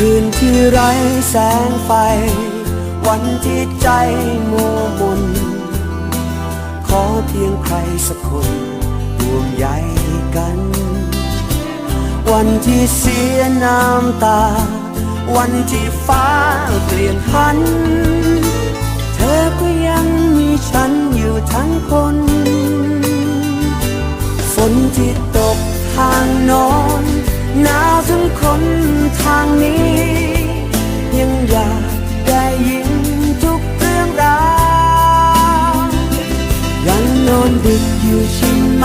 คืนที่ไร้แสงไฟ วันที่ใจมัวมนขอเพียงใครสักคนห่วงใยกัน วันที่เสียน้ำตา วันที่ฟ้าเปลี่ยนพัน เธอก็ยังมีฉันอยู่ทั้งคน ทางนี้ ยังอยากได้ยินทุกเรื่องราวยังนอนดึกอยู่ใช่ไหม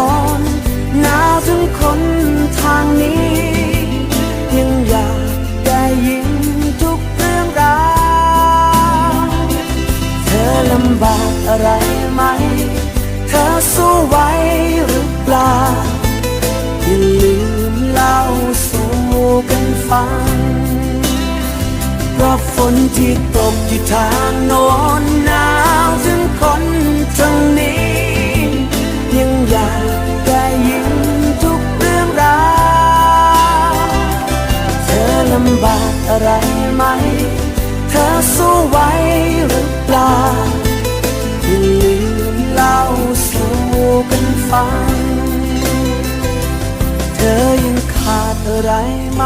น กันฟังเพราะฝนที่ตกอยู่ทางโน้นหนาวถึงคนทางนี้ ยังอยากได้ยินทุกเรื่องราวเธอลำบากอะไรไหม เธอสู้ไหวหรือเปล่าอย่าลืมเล่าสู่กันฟัง เธอยังขาดอะไรไหม